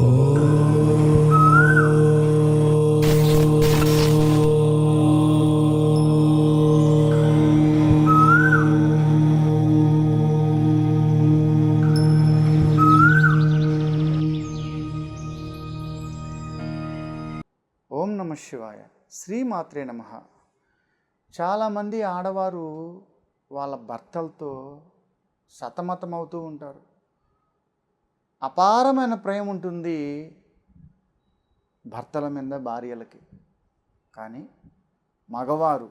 ఓం నమ శివాయ. శ్రీమాత్రే నమ. చాలామంది ఆడవారు వాళ్ళ భర్తలతో సతమతమవుతూ ఉంటారు. అపారమైన ప్రేమ ఉంటుంది భర్తల మీద భార్యలకి. కానీ మగవారు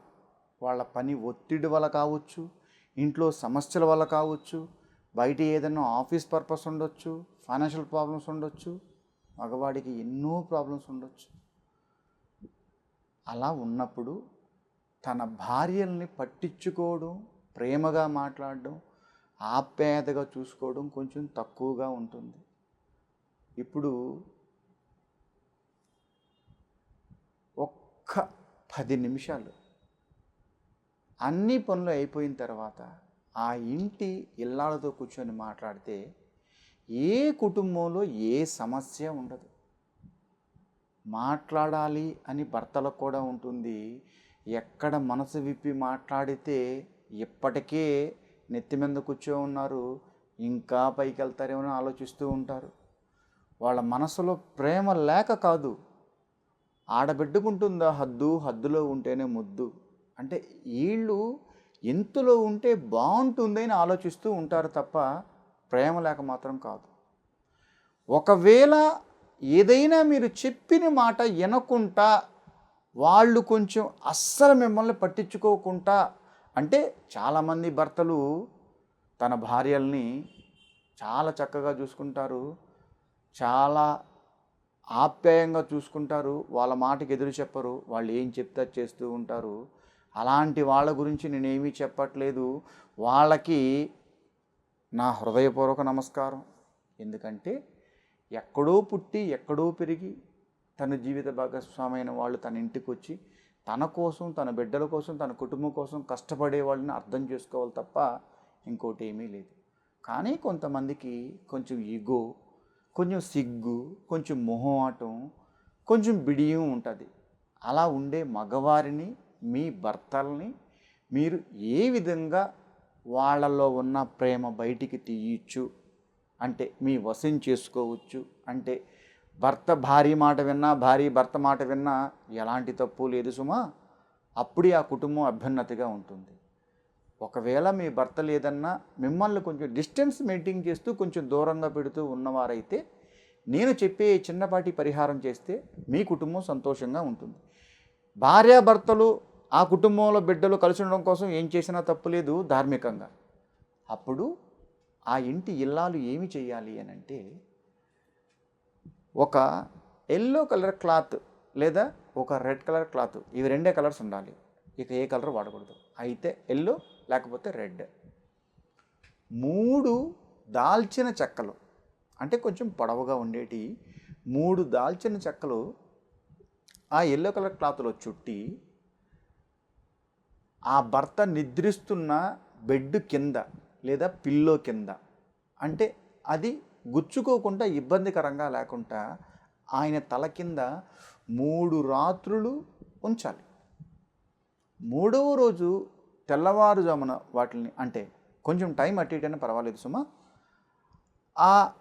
వాళ్ళ పని ఒత్తిడి వల్ల కావచ్చు ఇంట్లో సమస్యల వల్ల కావచ్చు బయట ఏదైనా ఆఫీస్ పర్పస్ ఉండొచ్చు ఫైనాన్షియల్ ప్రాబ్లమ్స్ ఉండొచ్చు మగవాడికి ఎన్నో ప్రాబ్లమ్స్ ఉండొచ్చు. అలా ఉన్నప్పుడు తన భార్యల్ని పట్టించుకోవడం ప్రేమగా మాట్లాడడం ఆప్యాయతగా చూసుకోవడం కొంచెం తక్కువగా ఉంటుంది. ఇప్పుడు ఒక్క పది నిమిషాలు అన్ని పనులు అయిపోయిన తర్వాత ఆ ఇంటి ఇల్లాలతో కూర్చొని మాట్లాడితే ఏ కుటుంబంలో ఏ సమస్య ఉండదు. మాట్లాడాలి అని భర్తలకు కూడా ఉంటుంది. ఎక్కడ మనసు విప్పి మాట్లాడితే ఇప్పటికే నెత్తి మీద కూర్చో ఉన్నారు ఇంకా పైకి వెళ్తారేమో అని ఆలోచిస్తూ ఉంటారు. వాళ్ళ మనసులో ప్రేమ లేక కాదు ఆడబిడ్డకుంటుందా హద్దు హద్దులో ఉంటేనే ముద్దు. అంటే వీళ్ళు ఎంతలో ఉంటే బాగుంటుందని ఆలోచిస్తూ ఉంటారు తప్ప ప్రేమ లేక మాత్రం కాదు. ఒకవేళ ఏదైనా మీరు చెప్పిన మాట వినకుండా వాళ్ళు కొంచెం అస్సలు మిమ్మల్ని పట్టించుకోకుండా అంటే చాలామంది భర్తలు తన భార్యల్ని చాలా చక్కగా చూసుకుంటారు చాలా ఆప్యాయంగా చూసుకుంటారు వాళ్ళ మాటకి ఎదురు చెప్పరు వాళ్ళు ఏం చెప్తే చేస్తూ ఉంటారు. అలాంటి వాళ్ళ గురించి నేనేమీ చెప్పట్లేదు. వాళ్ళకి నా హృదయపూర్వక నమస్కారం. ఎందుకంటే ఎక్కడో పుట్టి ఎక్కడో పెరిగి తన జీవిత భాగస్వామైన వాళ్ళు తన ఇంటికి వచ్చి తన కోసం తన బిడ్డల కోసం తన కుటుంబం కోసం కష్టపడే వాళ్ళని అర్థం చేసుకోవాలి తప్ప ఇంకోటి ఏమీ లేదు. కానీ కొంతమందికి కొంచెం ఈగో కొంచెం సిగ్గు కొంచెం మొహమాటం కొంచెం బిడియం ఉంటుంది. అలా ఉండే మగవారిని మీ భర్తల్ని మీరు ఏ విధంగా వాళ్ళలో ఉన్న ప్రేమ బయటికి తీయచ్చు? అంటే మీ వశం చేసుకోవచ్చు? అంటే భర్త భార్య మాట విన్నా భార్య భర్త మాట విన్నా ఎలాంటి తప్పు లేదు సుమా. అప్పుడే ఆ కుటుంబం అభ్యున్నతిగా ఉంటుంది. ఒకవేళ మీ భర్త లేదన్నా మిమ్మల్ని కొంచెం డిస్టెన్స్ మెయింటైన్ చేస్తూ కొంచెం దూరంగా పెడుతూ ఉన్నవారైతే నేను చెప్పే చిన్నపాటి పరిహారం చేస్తే మీ కుటుంబం సంతోషంగా ఉంటుంది. భార్యాభర్తలు ఆ కుటుంబంలో బిడ్డలు కలిసి ఉండడం కోసం ఏం చేసినా తప్పు లేదు ధార్మికంగా. అప్పుడు ఆ ఇంటి ఇల్లాలు ఏమి చేయాలి అని అంటే ఒక ఎల్లో కలర్ క్లాత్ లేదా ఒక రెడ్ కలర్ క్లాత్ ఇవి రెండే కలర్స్ ఉండాలి. ఇక ఏ కలర్ వాడకూడదు. అయితే ఎల్లో లేకపోతే రెడ్. మూడు దాల్చిన చెక్కలు అంటే కొంచెం పొడవుగా ఉండేటి మూడు దాల్చిన చెక్కలు ఆ ఎల్లో కలర్ క్లాత్లో చుట్టి ఆ భర్త నిద్రిస్తున్న బెడ్ కింద లేదా పిల్లో కింద అంటే అది గుచ్చుకోకుండా ఇబ్బందికరంగా లేకుండా ఆయన తల కింద మూడు రాత్రులు ఉంచాలి. మూడవ రోజు తెల్లవారుజామున వాటిని అంటే కొంచెం టైం అటు ఇటైనా పర్వాలేదు సుమా. ఆ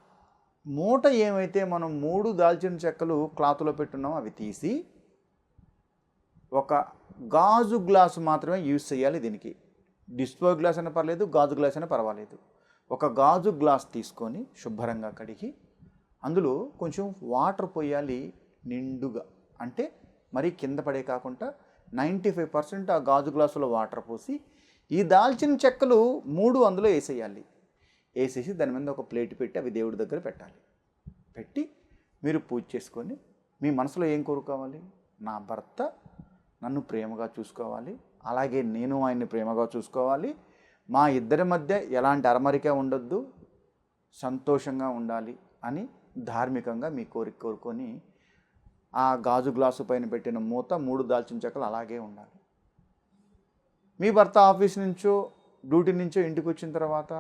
మూట ఏమైతే మనం మూడు దాల్చిన చెక్కలు క్లాత్లో పెట్టున్నామో అవి తీసి ఒక గాజు గ్లాసు మాత్రమే యూజ్ చేయాలి దీనికి. డిస్పో గ్లాస్ అయినా పర్లేదు గాజు గ్లాస్ అయినా పర్వాలేదు. ఒక గాజు గ్లాస్ తీసుకొని శుభ్రంగా కడిగి అందులో కొంచెం వాటర్ పోయాలి నిండుగా. అంటే మరీ కింద పడే కాకుండా నైంటీ ఫైవ్ పర్సెంట్ ఆ గాజు గ్లాసులో వాటర్ పోసి ఈ దాల్చిన చెక్కలు మూడు అందులో వేసేయాలి. వేసేసి దాని మీద ఒక ప్లేట్ పెట్టి అవి దేవుడి దగ్గర పెట్టాలి. పెట్టి మీరు పూజ చేసుకొని మీ మనసులో ఏం కోరుకోవాలి? నా భర్త నన్ను ప్రేమగా చూసుకోవాలి. అలాగే నేను ఆయన్ని ప్రేమగా చూసుకోవాలి. మా ఇద్దరి మధ్య ఎలాంటి అరమరిక ఉండొద్దు సంతోషంగా ఉండాలి అని ధార్మికంగా మీ కోరిక కోరుకొని ఆ గాజు గ్లాసు పైన పెట్టిన మూత మూడు దాల్చిన చెక్కలు అలాగే ఉండాలి. మీ భర్త ఆఫీస్ నుంచో డ్యూటీ నుంచో ఇంటికి వచ్చిన తర్వాత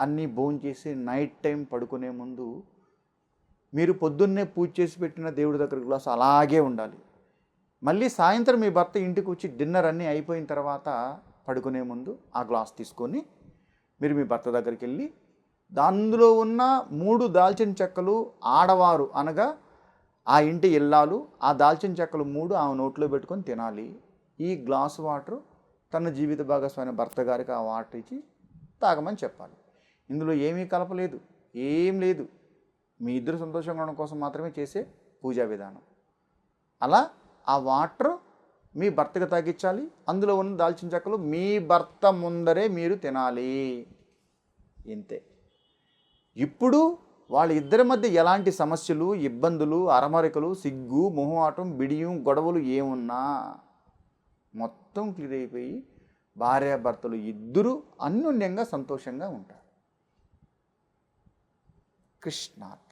అన్నీ భోజనం చేసి నైట్ టైం పడుకునే ముందు మీరు పొద్దున్నే పూజ చేసి పెట్టిన దేవుడి దగ్గర గ్లాస్ అలాగే ఉండాలి. మళ్ళీ సాయంత్రం మీ భర్త ఇంటికి వచ్చి డిన్నర్ అన్నీ అయిపోయిన తర్వాత పడుకునే ముందు ఆ గ్లాస్ తీసుకొని మీరు మీ భర్త దగ్గరికి వెళ్ళి అందులో ఉన్న మూడు దాల్చిన చెక్కలు ఆడవారు అనగా ఆ ఇంటి ఇల్లాలు ఆ దాల్చిన చెక్కలు మూడు ఆమె నోట్లో పెట్టుకొని తినాలి. ఈ గ్లాస్ వాటర్ తన జీవిత భాగస్వామి భర్త గారికి ఆ వాటర్ ఇచ్చి తాగమని చెప్పాలి. ఇందులో ఏమీ కలపలేదు ఏం లేదు. మీ ఇద్దరు సంతోషంగా ఉండడం కోసం మాత్రమే చేసే పూజా విధానం. అలా ఆ వాటర్ మీ భర్తకు తాగించాలి అందులో ఉన్న దాల్చిన చెక్కలు మీ భర్త ముందరే మీరు తినాలి. ఇంతే. ఇప్పుడు వాళ్ళ ఇద్దరి మధ్య ఎలాంటి సమస్యలు ఇబ్బందులు అరమరికలు సిగ్గు మొహమాటం బిడియం గొడవలు ఏమున్నా మొత్తం క్లియర్ అయిపోయి భార్యాభర్తలు ఇద్దరూ అన్యోన్యంగా సంతోషంగా ఉంటారు. కృష్ణార్పణ.